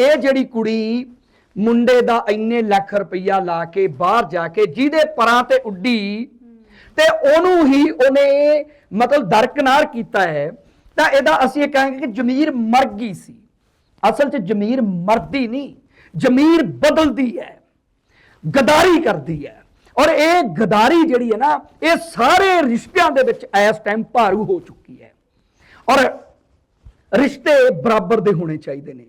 ਇਹ ਜਿਹੜੀ ਕੁੜੀ ਮੁੰਡੇ ਦਾ ਇੰਨੇ ਲੱਖ ਰੁਪਈਆ ਲਾ ਕੇ ਬਾਹਰ ਜਾ ਕੇ ਜਿਹਦੇ ਪਰਾਂ ਤੇ ਉੱਡੀ ਤੇ ਉਹਨੂੰ ਹੀ ਉਹਨੇ ਮਤਲਬ ਦਰਕਨਾਰ ਕੀਤਾ ਹੈ, ਤਾਂ ਇਹਦਾ ਅਸੀਂ ਇਹ ਕਹਾਂਗੇ ਕਿ ਜ਼ਮੀਰ ਮਰ ਗਈ ਸੀ। ਅਸਲ 'ਚ ਜ਼ਮੀਰ ਮਰਦੀ ਨਹੀਂ, ਜ਼ਮੀਰ ਬਦਲਦੀ ਹੈ, ਗਦਾਰੀ ਕਰਦੀ ਹੈ। ਔਰ ਇਹ ਗਦਾਰੀ ਜਿਹੜੀ ਹੈ ਨਾ, ਇਹ ਸਾਰੇ ਰਿਸ਼ਤਿਆਂ ਦੇ ਵਿੱਚ ਇਸ ਟਾਈਮ ਭਾਰੂ ਹੋ ਚੁੱਕੀ ਹੈ। ਔਰ ਰਿਸ਼ਤੇ ਬਰਾਬਰ ਦੇ ਹੋਣੇ ਚਾਹੀਦੇ ਨੇ।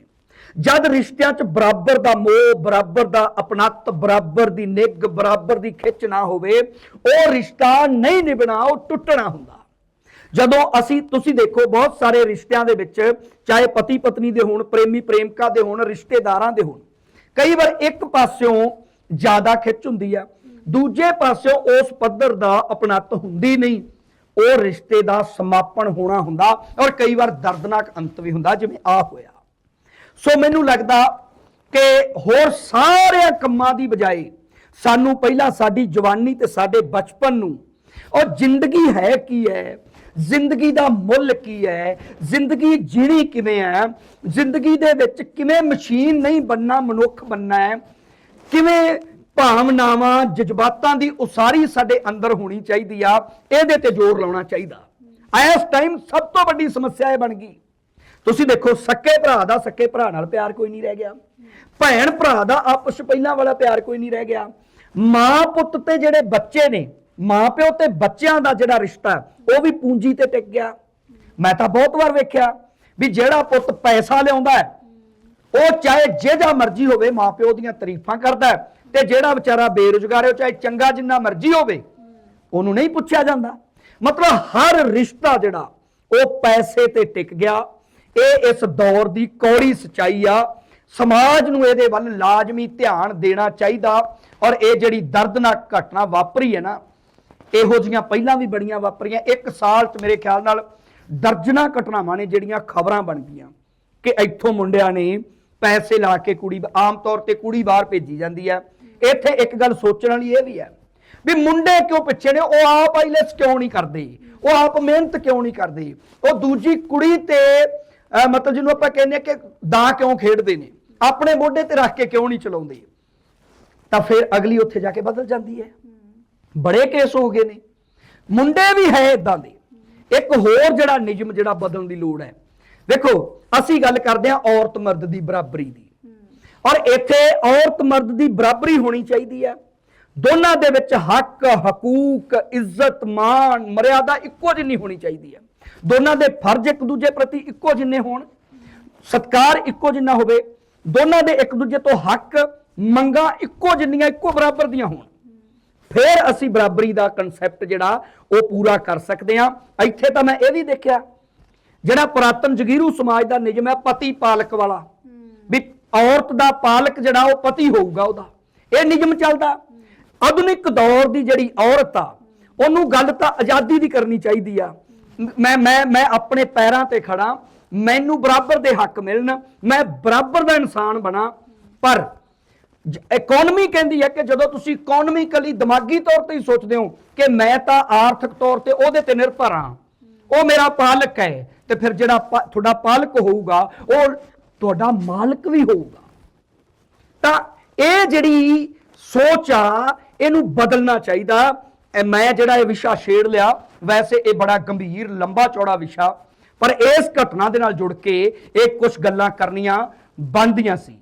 ਜਦ ਰਿਸ਼ਤਿਆਂ 'ਚ ਬਰਾਬਰ ਦਾ ਮੋਹ, ਬਰਾਬਰ ਦਾ ਅਪਣਤ, ਬਰਾਬਰ ਦੀ ਨਿੱਘ, ਬਰਾਬਰ ਦੀ ਖਿੱਚ ਨਾ ਹੋਵੇ, ਉਹ ਰਿਸ਼ਤਾ ਨਹੀਂ ਨਿਭਣਾ, ਉਹ ਟੁੱਟਣਾ ਹੁੰਦਾ। ਜਦੋਂ ਅਸੀਂ, ਤੁਸੀਂ ਦੇਖੋ, ਬਹੁਤ ਸਾਰੇ ਰਿਸ਼ਤਿਆਂ ਦੇ ਵਿੱਚ, ਚਾਹੇ ਪਤੀ ਪਤਨੀ ਦੇ ਹੋਣ, ਪ੍ਰੇਮੀ ਪ੍ਰੇਮਿਕਾ ਦੇ ਹੋਣ, ਰਿਸ਼ਤੇਦਾਰਾਂ ਦੇ ਹੋਣ, ਕਈ ਵਾਰ ਇੱਕ ਪਾਸਿਓਂ ਜ਼ਿਆਦਾ ਖਿੱਚ ਹੁੰਦੀ ਆ, ਦੂਜੇ ਪਾਸਿਓਂ ਉਸ ਪੱਧਰ ਦਾ ਅਪਣਤ ਹੁੰਦੀ ਨਹੀਂ। ਉਹ ਰਿਸ਼ਤੇ ਦਾ ਸਮਾਪਨ ਹੋਣਾ ਹੁੰਦਾ ਔਰ ਕਈ ਵਾਰ ਦਰਦਨਾਕ ਅੰਤ ਵੀ ਹੁੰਦਾ, ਜਿਵੇਂ ਆ ਹੋਇਆ। ਸੋ ਮੈਨੂੰ ਲੱਗਦਾ ਕਿ ਹੋਰ ਸਾਰਿਆਂ ਕੰਮਾਂ ਦੀ ਬਜਾਏ ਸਾਨੂੰ ਪਹਿਲਾਂ ਸਾਡੀ ਜਵਾਨੀ ਤੇ ਸਾਡੇ ਬਚਪਨ ਨੂੰ ਔਰ ਜ਼ਿੰਦਗੀ ਹੈ ਕੀ ਹੈ? ਜ਼ਿੰਦਗੀ ਦਾ ਮੁੱਲ ਕੀ ਹੈ? ਜ਼ਿੰਦਗੀ ਜੀਣੀ ਕਿਵੇਂ ਹੈ? ਜ਼ਿੰਦਗੀ ਦੇ ਵਿੱਚ ਕਿਵੇਂ ਮਸ਼ੀਨ ਨਹੀਂ ਬੰਨਾ ਮਨੁੱਖ ਬੰਨਾ ਹੈ? ਕਿਵੇਂ ਭਾਵਨਾਵਾਂ, ਜਜ਼ਬਾਤਾਂ ਦੀ ਉਸਾਰੀ ਸਾਡੇ ਅੰਦਰ ਹੋਣੀ ਚਾਹੀਦੀ ਆ? ਇਹਦੇ ਤੇ ਜ਼ੋਰ ਲਾਉਣਾ ਚਾਹੀਦਾ। ਇਸ ਟਾਈਮ ਸਭ ਤੋਂ ਵੱਡੀ ਸਮੱਸਿਆ ਇਹ ਬਣ ਗਈ। ਤੁਸੀਂ ਦੇਖੋ ਸੱਕੇ ਭਰਾ ਦਾ ਸੱਕੇ ਭਰਾ ਨਾਲ ਪਿਆਰ ਕੋਈ ਨਹੀਂ ਰਹਿ ਗਿਆ। ਭੈਣ ਭਰਾ ਦਾ ਆਪਸ 'ਚ ਪਹਿਲਾਂ ਵਾਲਾ ਪਿਆਰ ਕੋਈ ਨਹੀਂ ਰਹਿ ਗਿਆ। ਮਾਂ ਪੁੱਤ ਤੇ ਜਿਹੜੇ ਬੱਚੇ ਨੇ ਮਾਂ ਪਿਓ ਤੇ ਬੱਚਿਆਂ ਦਾ ਜਿਹੜਾ ਰਿਸ਼ਤਾ ਉਹ ਵੀ ਪੂੰਜੀ ਤੇ ਟਿਕ ਗਿਆ। ਮੈਂ ਤਾਂ ਬਹੁਤ ਵਾਰ ਵੇਖਿਆ ਵੀ ਜਿਹੜਾ ਪੁੱਤ ਪੈਸਾ ਲਿਆਉਂਦਾ ਹੈ ਉਹ ਚਾਹੇ ਜਿਹੜਾ ਮਰਜ਼ੀ ਹੋਵੇ ਮਾਪਿਓ ਦੀਆਂ ਤਾਰੀਫਾਂ ਕਰਦਾ ਹੈ, ਤੇ ਜਿਹੜਾ ਵਿਚਾਰਾ ਬੇਰੁਜ਼ਗਾਰ ਹੈ ਉਹ ਚਾਹੇ ਚੰਗਾ ਜਿੰਨਾ ਮਰਜ਼ੀ ਹੋਵੇ ਉਹਨੂੰ ਨਹੀਂ ਪੁੱਛਿਆ ਜਾਂਦਾ। ਮਤਲਬ ਹਰ ਰਿਸ਼ਤਾ ਜਿਹੜਾ ਉਹ ਪੈਸੇ ਤੇ ਟਿਕ ਗਿਆ ਇਹ ਇਸ ਦੌਰ ਦੀ ਕੌੜੀ ਸਚਾਈ ਆ। ਸਮਾਜ ਨੂੰ ਇਹਦੇ ਵੱਲ ਲਾਜ਼ਮੀ ਧਿਆਨ ਦੇਣਾ ਚਾਹੀਦਾ ਔਰ ਇਹ ਜਿਹੜੀ ਦਰਦਨਾਕ ਘਟਨਾ ਵਾਪਰੀ ਹੈ ਨਾ, ਇਹੋ ਜੀਆਂ ਪਹਿਲਾਂ ਵੀ ਬੜੀਆਂ ਵਾਪਰੀਆਂ। ਇੱਕ ਸਾਲ 'ਚ ਮੇਰੇ ਖਿਆਲ ਨਾਲ ਦਰਜਨਾਂ ਘਟਨਾਵਾਂ ਨੇ ਜਿਹੜੀਆਂ ਖਬਰਾਂ ਬਣ ਗਈਆਂ ਕਿ ਇੱਥੋਂ ਮੁੰਡਿਆਂ ਨੇ ਪੈਸੇ ਲਾ ਕੇ ਕੁੜੀ ਆਮ ਤੌਰ ਤੇ ਕੁੜੀ ਬਾਹਰ ਭੇਜੀ ਜਾਂਦੀ ਹੈ। ਇੱਥੇ ਇੱਕ ਗੱਲ ਸੋਚਣ ਵਾਲੀ ਇਹ ਵੀ ਹੈ ਵੀ ਮੁੰਡੇ ਕਿਉਂ ਪਿੱਛੇ ਨੇ? ਉਹ ਆਪ ਆਈਲੈਟਸ ਕਿਉਂ ਨਹੀਂ ਕਰਦੇ? ਉਹ ਆਪ ਮਿਹਨਤ ਕਿਉਂ ਨਹੀਂ ਕਰਦੇ? ਉਹ ਦੂਜੀ ਕੁੜੀ ਤੇ ਮਤਲਬ ਜਿਹਨੂੰ ਆਪਾਂ ਕਹਿੰਦੇ ਆ ਕਿ ਦਾ ਕਿਉਂ ਖੇਡਦੇ ਨੇ? ਆਪਣੇ ਮੋਢੇ ਤੇ ਰੱਖ ਕੇ ਕਿਉਂ ਨਹੀਂ ਚਲਾਉਂਦੇ? ਤਾਂ ਫਿਰ ਅਗਲੀ ਉੱਥੇ ਜਾ ਕੇ ਬਦਲ ਜਾਂਦੀ ਹੈ। ਬੜੇ ਕੇਸ ਹੋ ਗਏ ਨੇ। ਮੁੰਡੇ ਵੀ ਹੈ ਇਦਾਂ ਦੇ। ਇੱਕ ਹੋਰ ਜਿਹੜਾ ਨਿਯਮ ਜਿਹੜਾ ਬਦਲਣ ਦੀ ਲੋੜ ਹੈ। ਦੇਖੋ ਅਸੀਂ ਗੱਲ ਕਰਦੇ ਹਾਂ ਔਰਤ ਮਰਦ ਦੀ ਬਰਾਬਰੀ ਦੀ। ਔਰ ਇੱਥੇ ਔਰਤ ਮਰਦ ਦੀ ਬਰਾਬਰੀ ਹੋਣੀ ਚਾਹੀਦੀ ਹੈ। ਦੋਨਾਂ ਦੇ ਵਿੱਚ ਹੱਕ, ਹਕੂਕ, ਇੱਜ਼ਤ, ਮਾਣ, ਮਰਿਆਦਾ ਇੱਕੋ ਜਿੰਨੀ ਹੋਣੀ ਚਾਹੀਦੀ ਹੈ। ਦੋਨਾਂ ਦੇ ਫਰਜ਼ ਇੱਕ ਦੂਜੇ ਪ੍ਰਤੀ ਇੱਕੋ ਜਿੰਨੇ ਹੋਣ, ਸਤਕਾਰ ਇੱਕੋ ਜਿੰਨਾ ਹੋਵੇ, ਦੋਨਾਂ ਦੇ ਇੱਕ ਦੂਜੇ ਤੋਂ ਹੱਕ, ਮੰਗਾਂ ਇੱਕੋ ਜਿੰਨੀਆਂ, ਇੱਕੋ ਬਰਾਬਰ ਦੀਆਂ ਹੋਣ। ਫਿਰ ਅਸੀਂ ਬਰਾਬਰੀ ਦਾ ਕਨਸੈਪਟ ਜਿਹੜਾ, ਉਹ ਪੂਰਾ ਕਰ ਸਕਦੇ ਹਾਂ। ਇੱਥੇ ਤਾਂ ਮੈਂ ਇਹ ਵੀ ਦੇਖਿਆ, ਜਿਹੜਾ ਪੁਰਾਤਨ ਜਗੀਰੂ ਸਮਾਜ ਦਾ ਨਿਯਮ ਹੈ, ਪਤੀ ਪਾਲਕ ਵਾਲਾ। ਵੀ ਔਰਤ ਦਾ ਪਾਲਕ ਜਿਹੜਾ, ਉਹ ਪਤੀ ਹੋਊਗਾ ਉਹਦਾ। ਇਹ ਨਿਯਮ ਚੱਲਦਾ। ਆਧੁਨਿਕ ਦੌਰ ਦੀ ਜਿਹੜੀ ਔਰਤ ਆ, ਉਹਨੂੰ ਗੱਲ ਤਾਂ ਆਜ਼ਾਦੀ ਦੀ ਕਰਨੀ ਚਾਹੀਦੀ ਆ। ਮੈਂ ਮੈਂ ਮੈਂ ਆਪਣੇ ਪੈਰਾਂ ਤੇ ਖੜਾ ਮੈਨੂੰ ਬਰਾਬਰ ਦੇ ਹੱਕ ਮਿਲਣ, ਮੈਂ ਬਰਾਬਰ ਦਾ ਇਨਸਾਨ ਬਣਾ। ਪਰ ਇਕਨੋਮੀ ਕਹਿੰਦੀ ਹੈ ਕਿ ਜਦੋਂ ਤੁਸੀਂ ਇਕਨੋਮਿਕਲੀ ਦਿਮਾਗੀ ਤੌਰ ਤੇ ਹੀ ਸੋਚਦੇ ਹੋ ਕਿ ਮੈਂ ਤਾਂ ਆਰਥਿਕ ਤੌਰ ਤੇ ਉਹਦੇ ਤੇ ਨਿਰਭਰ ਹਾਂ। ਉਹ ਮੇਰਾ ਪਾਲਕ ਹੈ, ਤੇ ਫਿਰ ਜਿਹੜਾ ਪਾ- ਤੁਹਾਡਾ ਪਾਲਕ ਹੋਊਗਾ, ਉਹ ਤੁਹਾਡਾ ਮਾਲਕ ਵੀ ਹੋਊਗਾ। ਤਾਂ ਇਹ ਜਿਹੜੀ ਸੋਚ ਆ ਇਹਨੂੰ ਬਦਲਣਾ ਚਾਹੀਦਾ। ਮੈਂ ਜਿਹੜਾ ਇਹ ਵਿਸ਼ਾ ਛੇੜ ਲਿਆ ਵੈਸੇ ਇਹ ਬੜਾ ਗੰਭੀਰ ਲੰਬਾ ਚੌੜਾ ਵਿਸ਼ਾ। ਪਰ ਇਸ ਘਟਨਾ ਦੇ ਨਾਲ ਜੁੜ ਕੇ ਇਹ ਕੁਝ ਗੱਲਾਂ ਕਰਨੀਆਂ ਬਣਦੀਆਂ ਸੀ।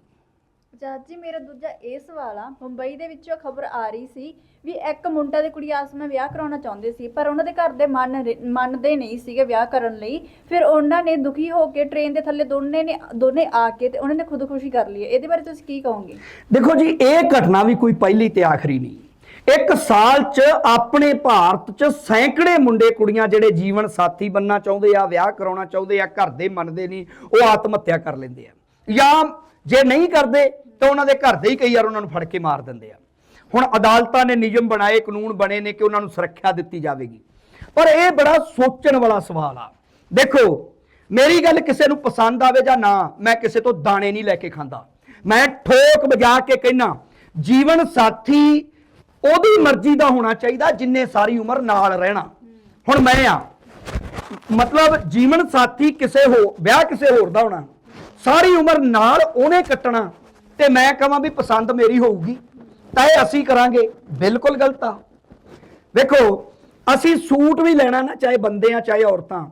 ਜੱਜ ਜੀ ਮੇਰਾ ਦੂਜਾ ਇਹ ਸਵਾਲ ਆ। ਮੁੰਬਈ ਦੇ ਵਿੱਚੋਂ ਖਬਰ ਆ ਰਹੀ ਸੀ ਵੀ ਇੱਕ ਮੁੰਡਾ ਤੇ ਕੁੜੀ ਆਸ ਵਿੱਚ ਵਿਆਹ ਕਰਾਉਣਾ ਚਾਹੁੰਦੇ ਸੀ ਪਰ ਉਹਨਾਂ ਦੇ ਘਰ ਦੇ ਮੰਨ ਮੰਨਦੇ ਨਹੀਂ ਸੀਗੇ ਵਿਆਹ ਕਰਨ ਲਈ। ਫਿਰ ਉਹਨਾਂ ਨੇ ਦੁਖੀ ਹੋ ਕੇ ਟ੍ਰੇਨ ਦੇ ਥੱਲੇ ਦੋਨੇ ਨੇ ਦੋਨੇ ਆ ਕੇ ਤੇ ਉਹਨਾਂ ਨੇ ਖੁਦਕੁਸ਼ੀ ਕਰ ਲਈ। ਇਹਦੇ ਬਾਰੇ ਤੁਸੀਂ ਕੀ ਕਹੋਗੇ? ਦੇਖੋ ਜੀ ਇਹ ਘਟਨਾ ਵੀ ਕੋਈ ਪਹਿਲੀ ਤੇ ਆਖਰੀ ਨਹੀਂ। ਇੱਕ ਸਾਲ 'ਚ ਆਪਣੇ ਭਾਰਤ 'ਚ ਸੈਂਕੜੇ ਮੁੰਡੇ ਕੁੜੀਆਂ ਜਿਹੜੇ ਜੀਵਨ ਸਾਥੀ ਬੰਨਣਾ ਚਾਹੁੰਦੇ ਆ, ਵਿਆਹ ਕਰਾਉਣਾ ਚਾਹੁੰਦੇ ਆ, ਘਰ ਦੇ ਮੰਨਦੇ ਨਹੀਂ, ਉਹ ਆਤਮ ਹੱਤਿਆ ਕਰ ਲੈਂਦੇ ਆ। ਜਾਂ ਜੇ ਨਹੀਂ ਕਰਦੇ, ਤਾਂ ਉਹਨਾਂ ਦੇ ਘਰ ਦੇ ਹੀ ਕਈ ਵਾਰ ਉਹਨਾਂ ਨੂੰ ਫੜ ਕੇ ਮਾਰ ਦਿੰਦੇ ਆ। ਹੁਣ ਅਦਾਲਤਾਂ ਨੇ ਨਿਯਮ ਬਣਾਏ, ਕਾਨੂੰਨ ਬਣੇ ਨੇ ਕਿ ਉਹਨਾਂ ਨੂੰ ਸੁਰੱਖਿਆ ਦਿੱਤੀ ਜਾਵੇਗੀ। ਪਰ ਇਹ ਬੜਾ ਸੋਚਣ ਵਾਲਾ ਸਵਾਲ ਆ। ਦੇਖੋ, ਮੇਰੀ ਗੱਲ ਕਿਸੇ ਨੂੰ ਪਸੰਦ ਆਵੇ ਜਾਂ ਨਾ, ਮੈਂ ਕਿਸੇ ਤੋਂ ਦਾਣੇ ਨਹੀਂ ਲੈ ਕੇ ਖਾਂਦਾ। ਮੈਂ ਠੋਕ ਵਜਾ ਕੇ ਕਹਿਣਾ ਜੀਵਨ ਸਾਥੀ ਉਹਦੀ ਮਰਜ਼ੀ ਦਾ ਹੋਣਾ ਚਾਹੀਦਾ ਜਿੰਨੇ ਸਾਰੀ ਉਮਰ ਨਾਲ ਰਹਿਣਾ। ਹੁਣ ਮੈਂ ਆ। ਮਤਲਬ ਜੀਵਨ ਸਾਥੀ ਕਿਸੇ ਹੋ, ਵਿਆਹ ਕਿਸੇ ਹੋਰ ਦਾ ਹੋਣਾ। ਸਾਰੀ ਉਮਰ ਨਾਲ ਉਹਨੇ ਕੱਟਣਾ। ਤੇ ਮੈਂ ਕਹਾਂ ਵੀ ਪਸੰਦ ਮੇਰੀ ਹੋਊਗੀ। ਤਾਂ ਇਹ ਅਸੀਂ ਕਰਾਂਗੇ। ਬਿਲਕੁਲ ਗਲਤ ਆ। ਵੇਖੋ, ਅਸੀਂ ਸੂਟ ਵੀ ਲੈਣਾ ਨਾ, ਚਾਹੇ ਬੰਦੇ ਆ, ਚਾਹੇ ਔਰਤਾਂ।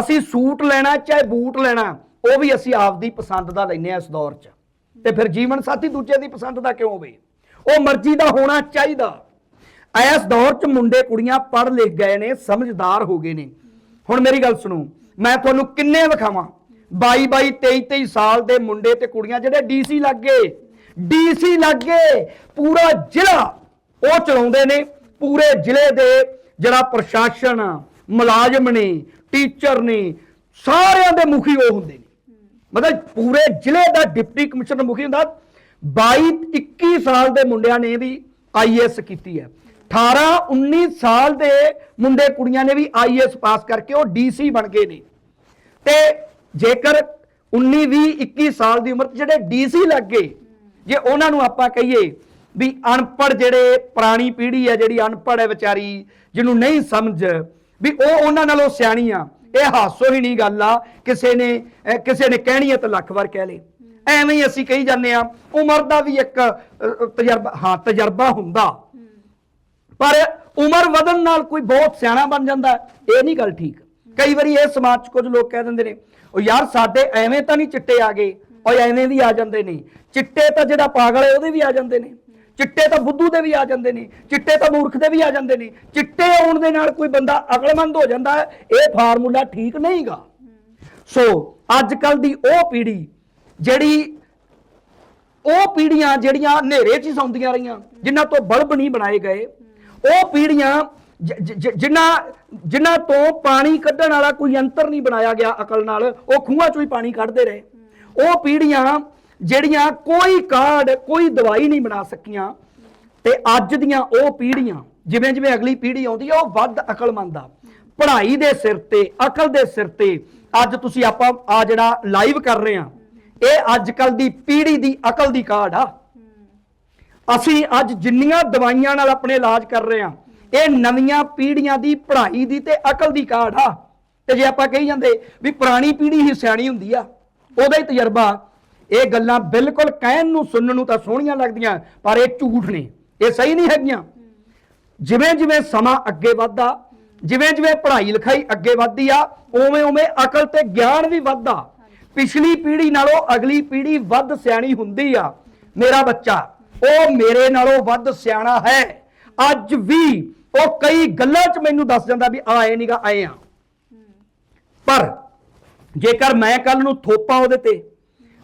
ਅਸੀਂ ਸੂਟ ਲੈਣਾ, ਚਾਹੇ ਬੂਟ ਲੈਣਾ, ਉਹ ਵੀ ਅਸੀਂ ਆਪਦੀ ਪਸੰਦ ਦਾ ਲੈਨੇ ਆ ਇਸ ਦੌਰ 'ਚ। ਤੇ ਫਿਰ ਜੀਵਨ ਸਾਥੀ ਦੂਜੇ ਦੀ ਪਸੰਦ ਦਾ ਕਿਉਂ ਹੋਵੇ ਉਹ ਮਰਜ਼ੀ ਦਾ ਹੋਣਾ ਚਾਹੀਦਾ। ਇਸ ਦੌਰ 'ਚ ਮੁੰਡੇ ਕੁੜੀਆਂ ਪੜ੍ਹ ਲਿਖ ਗਏ ਨੇ ਸਮਝਦਾਰ ਹੋ ਗਏ ਨੇ। ਹੁਣ ਮੇਰੀ ਗੱਲ ਸੁਣੋ ਮੈਂ ਤੁਹਾਨੂੰ ਕਿੰਨੇ ਵਿਖਾਵਾਂ? 22 22 23 23 ਸਾਲ ਦੇ ਮੁੰਡੇ ਤੇ ਕੁੜੀਆਂ ਜਿਹੜੇ ਡੀਸੀ ਲੱਗ ਗਏ। ਡੀਸੀ ਲੱਗ ਗਏ ਪੂਰਾ ਜ਼ਿਲ੍ਹਾ ਉਹ ਚਲਾਉਂਦੇ ਨੇ। ਪੂਰੇ ਜ਼ਿਲ੍ਹੇ ਦੇ ਜਿਹੜਾ ਪ੍ਰਸ਼ਾਸਨ ਆ, ਮੁਲਾਜ਼ਮ ਨੇ ਟੀਚਰ ਨੇ ਸਾਰਿਆਂ ਦੇ ਮੁਖੀ ਉਹ ਹੁੰਦੇ ਨੇ। ਮਤਲਬ ਪੂਰੇ ਜ਼ਿਲ੍ਹੇ ਦਾ ਡਿਪਟੀ ਕਮਿਸ਼ਨਰ ਮੁਖੀ ਹੁੰਦਾ 22 21 ਸਾਲ ਦੇ ਮੁੰਡਿਆਂ ਨੇ ਵੀ ਆਈਐਸ ਕੀਤੀ ਹੈ। 18 19 ਸਾਲ ਦੇ ਮੁੰਡੇ ਕੁੜੀਆਂ ਨੇ ਵੀ ਆਈਐਸ ਪਾਸ ਕਰਕੇ ਉਹ ਡੀਸੀ ਬਣ ਗਏ ਨੇ। ਤੇ ਜੇਕਰ 19 20 21 ਸਾਲ ਦੀ ਉਮਰ 'ਚ ਜਿਹੜੇ ਡੀਸੀ ਲੱਗ ਗਏ, ਜੇ ਉਹਨਾਂ ਨੂੰ ਆਪਾਂ ਕਹੀਏ ਵੀ ਅਨਪੜ੍ਹ ਜਿਹੜੇ ਪੁਰਾਣੀ ਪੀੜ੍ਹੀ ਹੈ, ਜਿਹੜੀ ਅਨਪੜ੍ਹ ਹੈ ਵਿਚਾਰੀ, ਜਿਹਨੂੰ ਨਹੀਂ ਸਮਝ, ਵੀ ਉਹ ਉਹਨਾਂ ਨਾਲੋਂ ਸਿਆਣੀ ਆ, ਇਹ ਹਾਸੋ ਹੀ ਨਹੀਂ ਗੱਲ ਆ, ਕਿਸੇ ਨੇ ਕਿਸੇ ਨੇ ਕਹਿਣੀ ਹੈ ਤਾਂ ਲੱਖ ਵਾਰ ਕਹਿ ਲੇ। ਐਵੇਂ ਹੀ ਅਸੀਂ ਕਹੀ ਜਾਂਦੇ ਆ ਉਮਰ ਦਾ ਵੀ ਇੱਕ ਤਜਰਬਾ, ਹਾਂ, ਤਜਰਬਾ ਹੁੰਦਾ। ਪਰ ਉਮਰ ਵਧਣ ਨਾਲ ਕੋਈ ਬਹੁਤ ਸਿਆਣਾ ਬਣ ਜਾਂਦਾ ਇਹ ਨਹੀਂ ਗੱਲ ਠੀਕ। ਕਈ ਵਾਰੀ ਇਹ ਸਮਾਜ 'ਚ ਕੁਝ ਲੋਕ ਕਹਿ ਦਿੰਦੇ ਨੇ ਉਹ ਯਾਰ, ਸਾਡੇ ਐਵੇਂ ਤਾਂ ਨਹੀਂ ਚਿੱਟੇ ਆ ਗਏ ਉਹ ਐਵੇਂ ਵੀ ਆ ਜਾਂਦੇ ਨੇ। ਚਿੱਟੇ ਤਾਂ ਜਿਹੜਾ ਪਾਗਲ ਹੈ, ਉਹਦੇ ਵੀ ਆ ਜਾਂਦੇ ਨੇ। ਚਿੱਟੇ ਤਾਂ ਬੁੱਧੂ ਦੇ ਵੀ ਆ ਜਾਂਦੇ ਨੇ, ਚਿੱਟੇ ਤਾਂ ਮੂਰਖ ਦੇ ਵੀ ਆ ਜਾਂਦੇ ਨੇ। ਚਿੱਟੇ ਆਉਣ ਦੇ ਨਾਲ ਕੋਈ ਬੰਦਾ ਅਕਲਮੰਦ ਹੋ ਜਾਂਦਾ ਇਹ ਫਾਰਮੂਲਾ ਠੀਕ ਨਹੀਂਗਾ। ਸੋ, ਅੱਜ ਕੱਲ ਦੀ ਉਹ ਪੀੜ੍ਹੀ ਜਿਹੜੀ ਉਹ ਪੀੜ੍ਹੀਆਂ ਜਿਹੜੀਆਂ ਹਨੇਰੇ 'ਚ ਹੀ ਸੌਂਦੀਆਂ ਰਹੀਆਂ, ਜਿਨ੍ਹਾਂ ਤੋਂ ਬਲਬ ਨਹੀਂ ਬਣਾਏ ਗਏ, ਉਹ ਪੀੜ੍ਹੀਆਂ ਜਿਨ੍ਹਾਂ ਜਿਨ੍ਹਾਂ ਤੋਂ ਪਾਣੀ ਕੱਢਣ ਵਾਲਾ ਕੋਈ ਯੰਤਰ ਨਹੀਂ ਬਣਾਇਆ ਗਿਆ ਅਕਲ ਨਾਲ, ਉਹ ਖੂਹਾਂ 'ਚੋਂ ਹੀ ਪਾਣੀ ਕੱਢਦੇ ਰਹੇ। ਉਹ ਪੀੜ੍ਹੀਆਂ ਜਿਹੜੀਆਂ ਕੋਈ ਕਾਰਡ, ਕੋਈ ਦਵਾਈ ਨਹੀਂ ਬਣਾ ਸਕੀਆਂ, ਤੇ ਅੱਜ ਦੀਆਂ ਉਹ ਪੀੜ੍ਹੀਆਂ, ਜਿਵੇਂ ਜਿਵੇਂ ਅਗਲੀ ਪੀੜ੍ਹੀ ਆਉਂਦੀ ਆ, ਉਹ ਵੱਧ ਅਕਲਮੰਦ ਆ। ਪੜ੍ਹਾਈ ਦੇ ਸਿਰ ਤੇ, ਅਕਲ ਦੇ ਸਿਰ ਤੇ, ਅੱਜ ਤੁਸੀਂ ਆਪਾਂ ਆ ਜਿਹੜਾ ਲਾਈਵ ਕਰ ਰਹੇ ਆ ਇਹ ਅੱਜ ਕੱਲ ਦੀ ਪੀੜ੍ਹੀ ਦੀ ਅਕਲ ਦੀ ਕਾਢ ਆ। ਅਸੀਂ ਅੱਜ ਜਿੰਨੀਆਂ ਦਵਾਈਆਂ ਨਾਲ ਆਪਣੇ ਇਲਾਜ ਕਰ ਰਹੇ ਆ ਇਹ ਨਵੀਆਂ ਪੀੜ੍ਹੀਆਂ ਦੀ ਪੜ੍ਹਾਈ ਦੀ ਤੇ ਅਕਲ ਦੀ ਕਾਢ ਆ। ਤੇ ਜੇ ਆਪਾਂ ਕਹੀ ਜਾਂਦੇ ਵੀ ਪੁਰਾਣੀ ਪੀੜ੍ਹੀ ਹੀ ਸਿਆਣੀ ਹੁੰਦੀ ਆ, ਉਹਦਾ ਹੀ ਤਜਰਬਾ। ਇਹ ਗੱਲਾਂ ਬਿਲਕੁਲ ਕਹਿਣ ਨੂੰ, ਸੁਣਨ ਨੂੰ ਤਾਂ ਸੋਹਣੀਆਂ ਲੱਗਦੀਆਂ, ਪਰ ਇਹ ਝੂਠ ਨੇ, ਇਹ ਸਹੀ ਨਹੀਂ ਹੈਗੀਆਂ। ਜਿਵੇਂ ਜਿਵੇਂ ਸਮਾਂ ਅੱਗੇ ਵੱਧਦਾ ਜਿਵੇਂ ਜਿਵੇਂ ਪੜ੍ਹਾਈ ਲਿਖਾਈ ਅੱਗੇ ਵੱਧਦੀ ਆ ਉਵੇਂ ਉਵੇਂ ਅਕਲ ਤੇ ਗਿਆਨ ਵੀ ਵੱਧਦਾ। ਪਿਛਲੀ ਪੀੜ੍ਹੀ ਨਾਲੋਂ ਅਗਲੀ ਪੀੜ੍ਹੀ ਵੱਧ ਸਿਆਣੀ ਹੁੰਦੀ ਆ। ਮੇਰਾ ਬੱਚਾ ਉਹ ਮੇਰੇ ਨਾਲੋਂ ਵੱਧ ਸਿਆਣਾ ਹੈ। ਅੱਜ ਵੀ ਉਹ ਕਈ ਗੱਲਾਂ 'ਚ ਮੈਨੂੰ ਦੱਸ ਜਾਂਦਾ ਵੀ ਆਏ ਐ ਨਹੀਂਗਾ ਆਏ ਆ। ਪਰ ਜੇਕਰ ਮੈਂ ਕੱਲ ਨੂੰ ਥੋਪਾ ਉਹਦੇ ਤੇ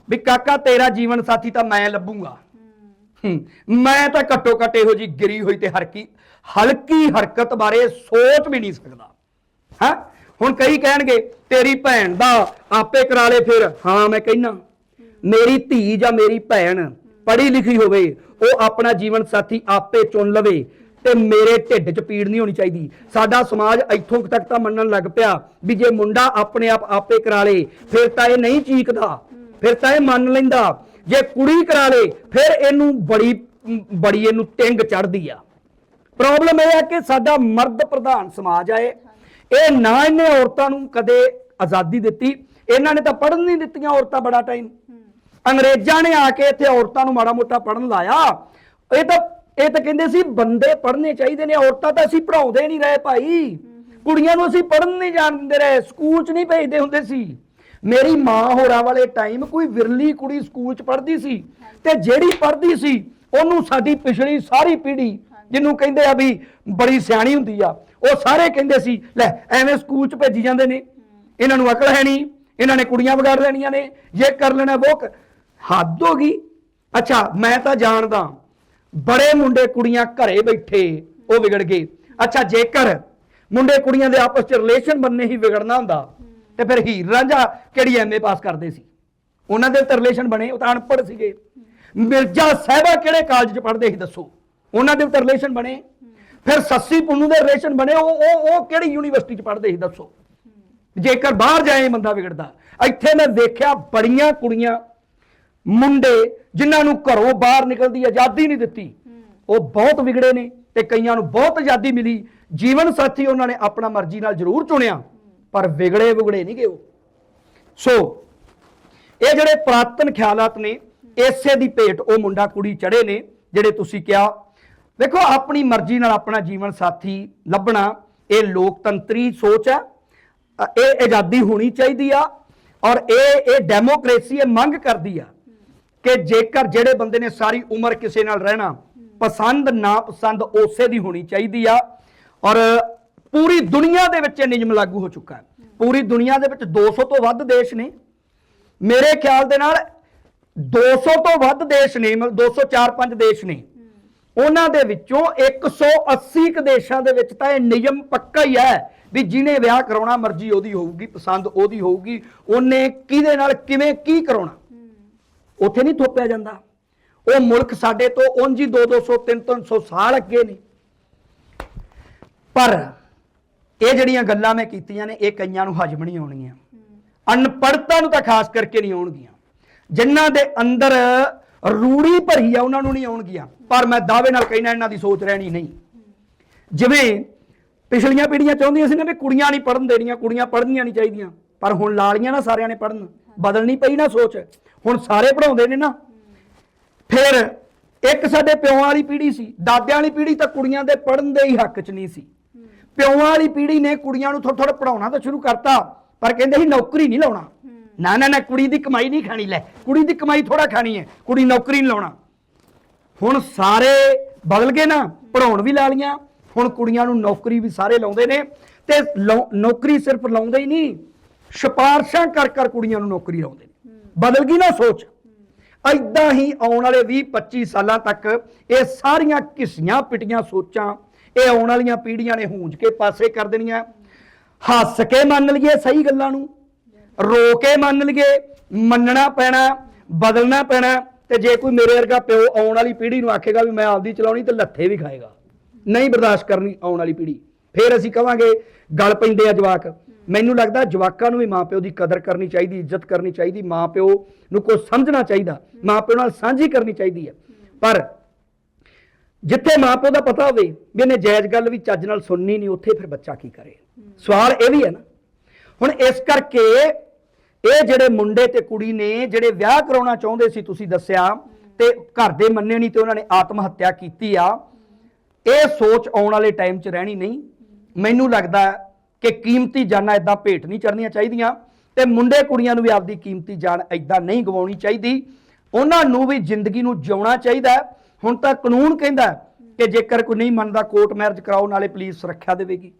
ਵੀ ਕਾਕਾ ਤੇਰਾ ਜੀਵਨ ਸਾਥੀ ਤਾਂ ਮੈਂ ਲੱਭੂੰਗਾ। ਹੂੰ, ਮੈਂ ਤਾਂ ਘੱਟੋ ਘੱਟ ਇਹੋ ਜੀ ਗਿਰੀ ਹੋਈ ਤੇ ਹਰਕੀ ਹਲਕੀ ਹਰਕਤ ਬਾਰੇ ਸੋਚ ਵੀ ਨਹੀਂ ਸਕਦਾ। ਹਾਂ? ਹੁਣ ਕਈ ਕਹਿਣਗੇ, ਤੇਰੀ ਭੈਣ ਦਾ ਆਪੇ ਕਰਾ ਲੇ ਫਿਰ। ਹਾਂ, ਮੈਂ ਕਹਿਣਾ ਮੇਰੀ ਧੀ ਜਾਂ ਮੇਰੀ ਭੈਣ ਪੜ੍ਹੀ ਲਿਖੀ ਹੋਵੇ, ਉਹ ਆਪਣਾ ਜੀਵਨ ਸਾਥੀ ਆਪੇ ਚੁਣ ਲਵੇ ਤੇ ਮੇਰੇ ਢਿੱਡ 'ਚ ਪੀੜ ਨਹੀਂ ਹੋਣੀ ਚਾਹੀਦੀ। ਸਾਡਾ ਸਮਾਜ ਇੱਥੋਂ ਤੱਕ ਤਾਂ ਮੰਨਣ ਲੱਗ ਪਿਆ ਵੀ ਜੇ ਮੁੰਡਾ ਆਪਣੇ ਆਪ ਆਪੇ ਕਰਾ ਲੇ, ਫਿਰ ਤਾਂ ਇਹ ਨਹੀਂ ਚੀਕਦਾ, ਫਿਰ ਤਾਂ ਇਹ ਮੰਨ ਲੈਂਦਾ। ਜੇ ਕੁੜੀ ਕਰਾ ਲੇ, ਫਿਰ ਇਹਨੂੰ ਬੜੀ ਬੜੀ ਇਹਨੂੰ ਟਿੰਗ ਚੜਦੀ ਆ। ਪ੍ਰੋਬਲਮ ਇਹ ਹੈ ਕਿ ਸਾਡਾ ਮਰਦ ਪ੍ਰਧਾਨ ਸਮਾਜ ਆ ਇਹ। ਇਹ ਨਾ ਇਹਨੇ ਔਰਤਾਂ ਨੂੰ ਕਦੇ ਆਜ਼ਾਦੀ ਦਿੱਤੀ ਇਹਨਾਂ ਨੇ ਤਾਂ ਪੜ੍ਹਨ ਨਹੀਂ ਦਿੱਤੀਆਂ ਔਰਤਾਂ ਬੜਾ ਟਾਈਮ ਅੰਗਰੇਜ਼ਾਂ ਨੇ ਆ ਕੇ ਇੱਥੇ ਔਰਤਾਂ ਨੂੰ ਮਾੜਾ ਮੋਟਾ ਪੜਨ ਲਾਇਆ। ਇਹ ਤਾਂ ਇਹ ਤਾਂ ਕਹਿੰਦੇ ਸੀ ਬੰਦੇ ਪੜ੍ਹਨੇ ਚਾਹੀਦੇ ਨੇ ਔਰਤਾਂ ਤਾਂ ਅਸੀਂ ਪੜਾਉਂਦੇ ਨਹੀਂ ਰਹੇ ਭਾਈ। ਕੁੜੀਆਂ ਨੂੰ ਅਸੀਂ ਪੜਨ ਨਹੀਂ ਜਾਣ ਦਿੰਦੇ ਰਹੇ ਸਕੂਲ 'ਚ ਨਹੀਂ ਭੇਜਦੇ ਹੁੰਦੇ ਸੀ। ਮੇਰੀ ਮਾਂ ਹੋਰਾਂ ਵਾਲੇ ਟਾਈਮ ਕੋਈ ਵਿਰਲੀ ਕੁੜੀ ਸਕੂਲ 'ਚ ਪੜ੍ਹਦੀ ਸੀ ਤੇ ਜਿਹੜੀ ਪੜ੍ਹਦੀ ਸੀ ਉਹਨੂੰ ਸਾਡੀ ਪਿਛਲੀ ਸਾਰੀ ਪੀੜ੍ਹੀ ਜਿਹਨੂੰ ਕਹਿੰਦੇ ਆ ਵੀ ਬੜੀ ਸਿਆਣੀ ਹੁੰਦੀ ਆ, ਉਹ ਸਾਰੇ ਕਹਿੰਦੇ ਸੀ, ਲੈ, ਐਵੇਂ ਸਕੂਲ 'ਚ ਭੇਜੀ ਜਾਂਦੇ ਨੇ। ਇਹਨਾਂ ਨੂੰ ਅਕਲ ਹੈ ਨਹੀਂ, ਇਹਨਾਂ ਨੇ ਕੁੜੀਆਂ ਵਿਗਾੜ ਲੈਣੀਆਂ ਨੇ ਇਹ ਕਰ ਲੈਣਾ ਉਹ ਹੱਦ ਹੋ ਗਈ। ਅੱਛਾ, ਮੈਂ ਤਾਂ ਜਾਣਦਾ, ਬੜੇ ਮੁੰਡੇ ਕੁੜੀਆਂ ਘਰੇ ਬੈਠੇ, ਉਹ ਵਿਗੜ ਗਏ। ਅੱਛਾ, ਜੇਕਰ ਮੁੰਡੇ ਕੁੜੀਆਂ ਦੇ ਆਪਸ 'ਚ ਰਿਲੇਸ਼ਨ ਬੰਨੇ ਹੀ ਵਿਗੜਨਾ ਹੁੰਦਾ, ਤੇ ਫਿਰ ਹੀਰ ਰਾਂਝਾ ਕਿਹੜੀ ਐਮਏ ਪਾਸ ਕਰਦੇ ਸੀ? ਉਹਨਾਂ ਦੇ ਤਾਂ ਰਿਲੇਸ਼ਨ ਬਣੇ, ਉਹ ਤਾਂ ਅਨਪੜ੍ਹ ਸੀਗੇ। ਮਿਰਜ਼ਾ ਸਾਹਿਬਾ ਕਿਹੜੇ ਕਾਲਜ 'ਚ ਪੜ੍ਹਦੇ ਸੀ, ਦੱਸੋ? ਉਹਨਾਂ ਦੇ ਉੱਤੇ ਰਿਲੇਸ਼ਨ ਬਣੇ। ਫਿਰ ਸੱਸੀ ਪੁੰਨੂ ਦੇ ਰਿਲੇਸ਼ਨ ਬਣੇ। ਉਹ ਉਹ ਉਹ ਕਿਹੜੀ ਯੂਨੀਵਰਸਿਟੀ 'ਚ ਪੜ੍ਹਦੇ ਸੀ, ਦੱਸੋ? ਜੇਕਰ ਬਾਹਰ ਜਾਏ ਬੰਦਾ ਵਿਗੜਦਾ। ਇੱਥੇ ਮੈਂ ਦੇਖਿਆ ਬੜੀਆਂ ਕੁੜੀਆਂ, ਮੁੰਡੇ, ਜਿਨ੍ਹਾਂ ਨੂੰ ਘਰੋਂ ਬਾਹਰ ਨਿਕਲਦੀ ਆਜ਼ਾਦੀ ਨਹੀਂ ਦਿੱਤੀ। ਉਹ ਬਹੁਤ ਵਿਗੜੇ ਨੇ ਤੇ ਕਈਆਂ ਨੂੰ ਬਹੁਤ ਆਜ਼ਾਦੀ ਮਿਲੀ। ਜੀਵਨ ਸਾਥੀ ਉਹਨਾਂ ਨੇ ਆਪਣਾ ਮਰਜ਼ੀ ਨਾਲ ਜ਼ਰੂਰ ਚੁਣਿਆ, ਪਰ ਵਿਗੜੇ ਵਿਗੜੇ ਨਹੀਂ ਗਏ ਉਹ। ਸੋ ਇਹ ਜਿਹੜੇ ਪ੍ਰਾਤਨ ਖਿਆਲਾਤ ਨੇ, ਇਸੇ ਦੀ ਭੇਟ ਉਹ ਮੁੰਡਾ ਕੁੜੀ ਚੜੇ ਨੇ, ਜਿਹੜੇ ਤੁਸੀਂ ਕਿਹਾ ਦੇਖੋ, ਆਪਣੀ ਮਰਜ਼ੀ ਨਾਲ ਆਪਣਾ ਜੀਵਨ ਸਾਥੀ ਲੱਭਣਾ, ਇਹ ਲੋਕਤੰਤਰੀ ਸੋਚ ਹੈ ਇਹ ਆਜ਼ਾਦੀ ਹੋਣੀ ਚਾਹੀਦੀ ਆ ਔਰ ਇਹ ਇਹ ਡੈਮੋਕ੍ਰੇਸੀ ਇਹ ਮੰਗ ਕਰਦੀ ਆ ਕਿ ਜੇਕਰ ਜਿਹੜੇ ਬੰਦੇ ਨੇ ਸਾਰੀ ਉਮਰ ਕਿਸੇ ਨਾਲ ਰਹਿਣਾ, ਪਸੰਦ ਨਾ ਪਸੰਦ ਉਸੇ ਦੀ ਹੋਣੀ ਚਾਹੀਦੀ ਆ ਔਰ ਪੂਰੀ ਦੁਨੀਆ ਦੇ ਵਿੱਚ ਇਹ ਨਿਯਮ ਲਾਗੂ ਹੋ ਚੁੱਕਾ ਹੈ। ਪੂਰੀ ਦੁਨੀਆ ਦੇ ਵਿੱਚ 200 ਤੋਂ ਵੱਧ ਦੇਸ਼ ਨੇ। ਮੇਰੇ ਖਿਆਲ ਦੇ ਨਾਲ 200 ਤੋਂ ਵੱਧ ਦੇਸ਼ ਨੇ, ਮਤਲਬ 204-5 ਦੇਸ਼ ਨੇ। ਉਹਨਾਂ ਦੇ ਵਿੱਚੋਂ 180 ਕੁ ਦੇਸ਼ਾਂ ਦੇ ਵਿੱਚ ਤਾਂ ਇਹ ਨਿਯਮ ਪੱਕਾ ਹੀ ਹੈ ਵੀ ਜਿਹਨੇ ਵਿਆਹ ਕਰਾਉਣਾ ਮਰਜ਼ੀ ਉਹਦੀ ਹੋਊਗੀ ਪਸੰਦ ਉਹਦੀ ਹੋਊਗੀ ਉਹਨੇ ਕਿਹਦੇ ਨਾਲ ਕਿਵੇਂ ਕੀ ਕਰਾਉਣਾ? ਉੱਥੇ ਨਹੀਂ ਥੋਪਿਆ ਜਾਂਦਾ। ਉਹ ਮੁਲਕ ਸਾਡੇ ਤੋਂ ਉਂਝ ਹੀ 2 200 3 300 ਸਾਲ ਅੱਗੇ ਨੇ। ਪਰ ਇਹ ਜਿਹੜੀਆਂ ਗੱਲਾਂ ਮੈਂ ਕੀਤੀਆਂ ਨੇ ਇਹ ਕਈਆਂ ਨੂੰ ਹਜਮ ਨਹੀਂ ਆਉਣਗੀਆਂ ਅਨਪੜਤਾ ਨੂੰ ਤਾਂ ਖਾਸ ਕਰਕੇ ਨਹੀਂ ਆਉਣਗੀਆਂ। ਜਿਨ੍ਹਾਂ ਦੇ ਅੰਦਰ ਰੂੜੀ ਭਰੀ ਆ ਉਹਨਾਂ ਨੂੰ ਨਹੀਂ ਆਉਣਗੀਆਂ ਪਰ ਮੈਂ ਦਾਅਵੇ ਨਾਲ ਕਹਿਣਾ ਇਹਨਾਂ ਦੀ ਸੋਚ ਰਹਿਣੀ ਨਹੀਂ। ਜਿਵੇਂ ਪਿਛਲੀਆਂ ਪੀੜ੍ਹੀਆਂ ਚਾਹੁੰਦੀਆਂ ਸੀ ਨਾ ਵੀ ਕੁੜੀਆਂ ਨਹੀਂ ਪੜਨ ਦੇਣੀਆਂ ਕੁੜੀਆਂ ਪੜ੍ਹਨੀਆਂ ਨਹੀਂ ਚਾਹੀਦੀਆਂ। ਪਰ ਹੁਣ ਲਾਲੀਆਂ ਨਾ ਸਾਰਿਆਂ ਨੇ ਪੜਨ ਬਦਲਣੀ ਪਈ ਨਾ ਸੋਚ। ਹੁਣ ਸਾਰੇ ਪੜਾਉਂਦੇ ਨੇ ਨਾ। ਫਿਰ ਇੱਕ ਸਾਡੇ ਪਿਓਾਂ ਵਾਲੀ ਪੀੜ੍ਹੀ ਸੀ ਦਾਦਿਆਂ ਵਾਲੀ ਪੀੜ੍ਹੀ ਤਾਂ ਕੁੜੀਆਂ ਦੇ ਪੜਨ ਦੇ ਹੀ ਹੱਕ 'ਚ ਨਹੀਂ ਸੀ। ਪਿਓਾਂ ਵਾਲੀ ਪੀੜ੍ਹੀ ਨੇ ਕੁੜੀਆਂ ਨੂੰ ਥੋੜਾ ਥੋੜਾ ਪੜਾਉਣਾ ਤਾਂ ਸ਼ੁਰੂ ਕਰਤਾ ਪਰ ਕਹਿੰਦੇ ਸੀ ਨੌਕਰੀ ਨਹੀਂ ਲਾਉਣਾ। ਨਾ ਨਾ ਨਾ ਕੁੜੀ ਦੀ ਕਮਾਈ ਨਹੀਂ ਖਾਣੀ ਲੈ। ਕੁੜੀ ਦੀ ਕਮਾਈ ਥੋੜਾ ਖਾਣੀ ਹੈ। ਕੁੜੀ ਨੌਕਰੀ ਨਹੀਂ ਲਾਉਣਾ। ਹੁਣ ਸਾਰੇ ਬਦਲ ਗਏ ਨਾ ਪੜਾਉਣ ਵੀ ਲਾ ਲੀਆਂ ਹੁਣ ਕੁੜੀਆਂ ਨੂੰ ਨੌਕਰੀ ਵੀ ਸਾਰੇ ਲਾਉਂਦੇ ਨੇ। ਤੇ ਨੌਕਰੀ ਸਿਰਫ ਲਾਉਂਦੇ ਹੀ ਨਹੀਂ ਸਿਫਾਰਸ਼ਾਂ ਕਰ ਕਰ ਕੁੜੀਆਂ ਨੂੰ ਨੌਕਰੀ ਲਾਉਂਦੇ ਨੇ। ਬਦਲ ਗਈ ਨਾ ਸੋਚ। ਐਦਾਂ ਹੀ ਆਉਣ ਵਾਲੇ 20 25 ਸਾਲਾਂ ਤੱਕ ਇਹ ਸਾਰੀਆਂ ਘਿਸੀਆਂ ਪਿਟੀਆਂ ਸੋਚਾਂ ਇਹ ਆਉਣ ਵਾਲੀਆਂ ਪੀੜ੍ਹੀਆਂ ਨੇ ਹੂੰਜ ਕੇ ਪਾਸੇ ਕਰ ਦੇਣੀਆਂ। ਹੱਸ ਕੇ ਮੰਨ ਲਈਏ ਸਹੀ ਗੱਲਾਂ ਨੂੰ। ਰੋ ਕੇ ਮੰਨ ਲਈਏ, ਮੰਨਣਾ ਪੈਣਾ, ਬਦਲਣਾ ਪੈਣਾ, ਤੇ ਜੇ ਕੋਈ ਮੇਰੇ ਵਰਗਾ ਪਿਓ ਆਉਣ ਵਾਲੀ ਪੀੜ੍ਹੀ ਨੂੰ ਆਖੇਗਾ ਵੀ ਮੈਂ ਆਪਦੀ ਚਲਾਉਣੀ ਤੇ ਲੱਥੇ ਵੀ ਖਾਏਗਾ। ਨਹੀਂ ਬਰਦਾਸ਼ਤ ਕਰਨੀ ਆਉਣ ਵਾਲੀ ਪੀੜ੍ਹੀ। ਫਿਰ ਅਸੀਂ ਕਵਾਂਗੇ, ਗਲ ਪੈਂਦੇ ਆ ਜਵਾਕ। ਮੈਨੂੰ ਲੱਗਦਾ ਜਵਾਕਾਂ ਨੂੰ ਵੀ ਮਾਪਿਓ ਦੀ ਕਦਰ ਕਰਨੀ ਚਾਹੀਦੀ, ਇੱਜ਼ਤ ਕਰਨੀ ਚਾਹੀਦੀ, ਮਾਪਿਓ ਨੂੰ ਕੁਝ ਸਮਝਣਾ ਚਾਹੀਦਾ, ਮਾਪਿਓ ਨਾਲ ਸਾਂਝੀ ਕਰਨੀ ਚਾਹੀਦੀ ਹੈ। ਪਰ ਜਿੱਥੇ ਮਾਪਿਓ ਦਾ ਪਤਾ ਹੋਵੇ ਵੀ ਇਹਨੇ ਜਾਇਜ਼ ਗੱਲ ਵੀ ਚੱਜ ਨਾਲ ਸੁਣਨੀ ਨਹੀਂ, ਉੱਥੇ ਫਿਰ ਬੱਚਾ ਕੀ ਕਰੇ? ਸਵਾਲ ਇਹ ਵੀ ਹੈ ਨਾ। ਹੁਣ ਇਸ ਕਰਕੇ ਇਹ ਜਿਹੜੇ ਮੁੰਡੇ ਤੇ ਕੁੜੀ ਨੇ ਜਿਹੜੇ ਵਿਆਹ ਕਰਾਉਣਾ ਚਾਹੁੰਦੇ ਸੀ, ਤੁਸੀਂ ਦੱਸਿਆ ਤੇ ਘਰ ਦੇ ਮੰਨੇ ਨਹੀਂ ਤੇ ਉਹਨਾਂ ਨੇ ਆਤਮ ਹੱਤਿਆ ਕੀਤੀ ਆ, ਇਹ ਸੋਚ ਆਉਣ ਵਾਲੇ ਟਾਈਮ 'ਚ ਰਹਿਣੀ ਨਹੀਂ। ਮੈਨੂੰ ਲੱਗਦਾ ਕਿ ਕੀਮਤੀ ਜਾਨਾਂ ਇਦਾਂ ਭੇਟ ਨਹੀਂ ਚੜਨੀਆਂ ਚਾਹੀਦੀਆਂ ਤੇ ਮੁੰਡੇ ਕੁੜੀਆਂ ਨੂੰ ਵੀ ਆਪਦੀ ਕੀਮਤੀ ਜਾਨ ਇਦਾਂ ਨਹੀਂ ਗਵਾਉਣੀ ਚਾਹੀਦੀ। ਉਹਨਾਂ ਨੂੰ ਵੀ ਜ਼ਿੰਦਗੀ ਨੂੰ ਜਿਉਣਾ ਚਾਹੀਦਾ ਹੁਣ ਤਾਂ ਕਾਨੂੰਨ ਕਹਿੰਦਾ ਕਿ ਜੇਕਰ ਕੋਈ ਨਹੀਂ ਮੰਨਦਾ, ਕੋਰਟ ਮੈਰਿਜ ਕਰਾਓ, ਨਾਲੇ ਪੁਲਿਸ ਸੁਰੱਖਿਆ ਦੇਵੇਗੀ।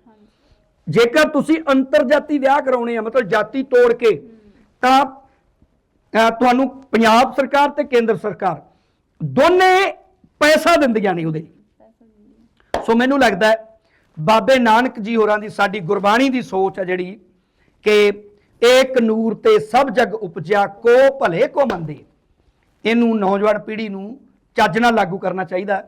ਜੇਕਰ ਤੁਸੀਂ ਅੰਤਰਜਾਤੀ ਵਿਆਹ ਕਰਾਉਣੇ ਆ, ਮਤਲਬ ਜਾਤੀ ਤੋੜ ਕੇ, ਤਾਂ ਤੁਹਾਨੂੰ ਪੰਜਾਬ ਸਰਕਾਰ ਤੇ ਕੇਂਦਰ ਸਰਕਾਰ ਦੋਨੇ ਪੈਸਾ ਦਿੰਦੀਆਂ ਨੇ ਉਹਦੇ। ਸੋ ਮੈਨੂੰ ਲੱਗਦਾ ਹੈ, ਬਾਬੇ ਨਾਨਕ ਜੀ ਹੋਰਾਂ ਦੀ ਸਾਡੀ ਗੁਰਬਾਣੀ ਦੀ ਸੋਚ ਹੈ ਜਿਹੜੀ ਕਿ ਏਕ ਨੂਰ ਤੇ ਸਭ ਜਗ ਉਪਜਿਆ, ਕੋ ਭਲੇ ਕੋ ਮੰਦੇ। ਇਹਨੂੰ ਨੌਜਵਾਨ ਪੀੜ੍ਹੀ ਨੂੰ ਚੱਜ ਨਾਲ ਲਾਗੂ ਕਰਨਾ ਚਾਹੀਦਾ।